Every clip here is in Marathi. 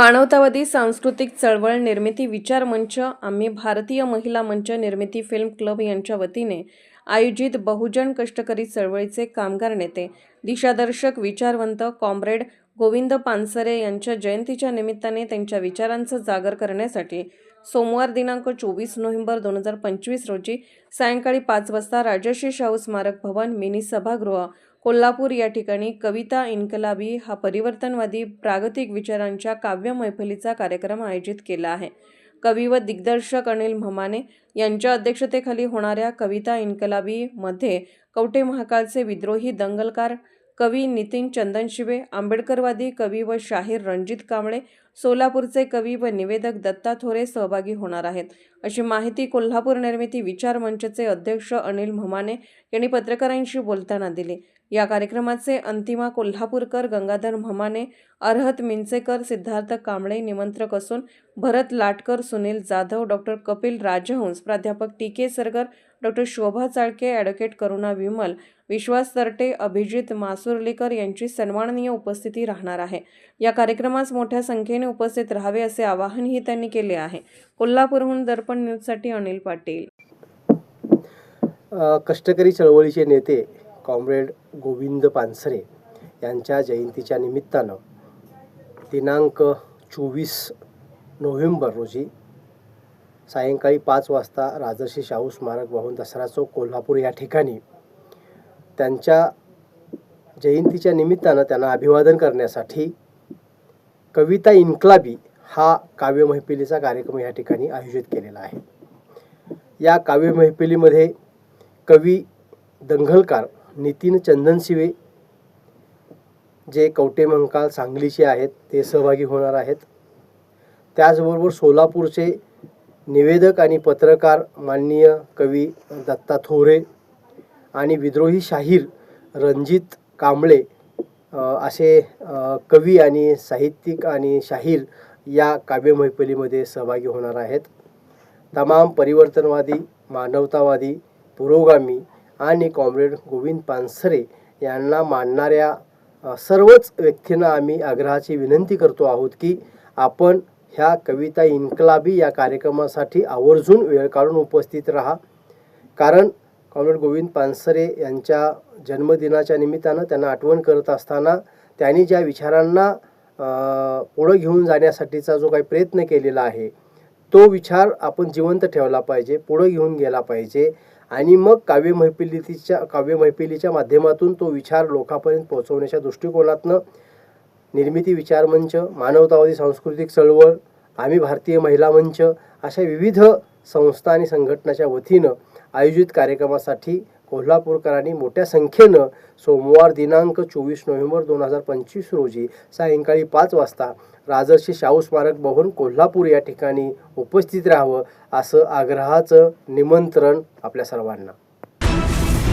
मानवतावादी सांस्कृतिक चळवळ निर्मिती विचार मंच आम्ही भारतीय महिला मंच निर्मिती फिल्म क्लब यांच्या वतीने आयोजित बहुजन कष्टकरी चळवळीचे कामगार नेते दिशादर्शक विचारवंत कॉम्रेड गोविंद पानसरे यांच्या जयंतीच्या निमित्ताने त्यांच्या विचारांचं जागर करण्यासाठी सोमवार दिनांक चोवीस नोव्हेंबर दोन हजार पंचवीस रोजी सायंकाळी पाच वाजता राजर्षी शाहू स्मारक भवन मिनी सभागृह कोल्हापूर या ठिकाणी कविता इन्कलाबी हा परिवर्तनवादी प्रागतिक विचारांच्या काव्य मैफलीचा कार्यक्रम आयोजित केला आहे. कवी व दिग्दर्शक अनिल म्हमाने यांच्या अध्यक्षतेखाली होणाऱ्या कविता इन्कलाबीमध्ये कवटे महाकालचे विद्रोही दंगलकार कवी नितीन चंदनशिवे आंबेडकरवादी कवी व शाहीर रणजित कांबळे सोलापूरचे कवी व निवेदक दत्ता थोरे सहभागी होणार आहेत. अशी माहिती कोल्हापूर निर्मिती विचार मंचचे अध्यक्ष अनिल म्हमाने यांनी पत्रकारांशी बोलताना दिली. या कार्यक्रमाचे अंतिमा कोल्हापूरकर गंगाधर म्हमाने अर्हत मिंचेकर सिद्धार्थ कांबळे निमंत्रक असून भरत लाटकर सुनील जाधव डॉक्टर कपिल राजहंस प्राध्यापक T K Sargar doctor Shobha Chalke advocate Karuna Vimal Vishwas Tarte Abhijit Masurlikar यांची सन्माननीय उपस्थिती राहणार आहे. या कार्यक्रमास मोठ्या संख्येने उपस्थित राहावे असे आवाहनही त्यांनी केले आहे. कोल्हापूरहून दर्पण न्यूजसाठी अनिल पाटील. कष्टकरी चळवळीचे नेते कॉम्रेड गोविंद पानसरे यांच्या जयंतीच्या निमित्तानं दिनांक चोवीस नोव्हेंबर रोजी सायंकाळी पाच वाजता राजर्षी शाहू स्मारक वाहून दसरा चौक कोल्हापूर या ठिकाणी त्यांच्या जयंतीच्या निमित्तानं त्यांना अभिवादन करण्यासाठी कविता इन्क्लाबी हा काव्य मैफिलीचा कार्यक्रम या ठिकाणी आयोजित केलेला आहे. या काव्य मैफिलीमध्ये कवी दंगलकार नितीन चंदनशिवे जे कवटे मंकाल सांगलीचे आहेत ते सहभागी होणार आहेत. त्याचबरोबर सोलापूरचे निवेदक आणि पत्रकार माननीय कवी दत्ता थोरे आणि विद्रोही शाहीर रणजित कांबळे असे कवी आणि साहित्यिक आणि शाहीर या काव्य मैफिलीमध्ये सहभागी होणार आहेत. तमाम परिवर्तनवादी मानवतावादी पुरोगामी आणि कॉम्रेड गोविंद पानसरे यांना मानणाऱ्या सर्वच व्यक्तींना आम्ही आग्रहाची विनंती करतो आहोत की आपण ह्या कविता इन्कलाबी या कार्यक्रमासाठी आवर्जून वेळ काढून उपस्थित राहा. कारण कॉम्रेड गोविंद पानसरे यांच्या जन्मदिनाच्या निमित्तानं त्यांना आठवण करत असताना त्यांनी ज्या विचारांना पुढं घेऊन जाण्यासाठीचा जो काही प्रयत्न केलेला आहे तो विचार आपण जिवंत ठेवला पाहिजे पुढं घेऊन गेला पाहिजे आणि मग काव्य मैफिलीच्या काव्य मैफिलीच्या माध्यमातून तो विचार लोकांपर्यंत पोहोचवण्याच्या दृष्टिकोनातनं निर्मिती विचार मंच मानवतावादी सांस्कृतिक चळवळ आम्ही भारतीय महिला मंच अशा विविध संस्था आणि संघटनाच्या वतीनं आयोजित कार्यक्रमासाठी कोल्हापूरकरांनी मोठ्या संख्येनं सोमवार दिनांक चोवीस नोव्हेंबर दोन हजार पंचवीस रोजी सायंकाळी पाच वाजता राजर्षी शाहू स्मारक भवन कोल्हापूर या ठिकाणी उपस्थित राहावं असं आग्रहाचं निमंत्रण आपल्या सर्वांना.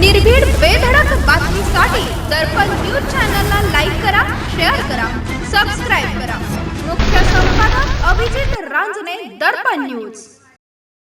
निर्भीड बेधडक बातमीसाठी दर्पण न्यूज चॅनलला News.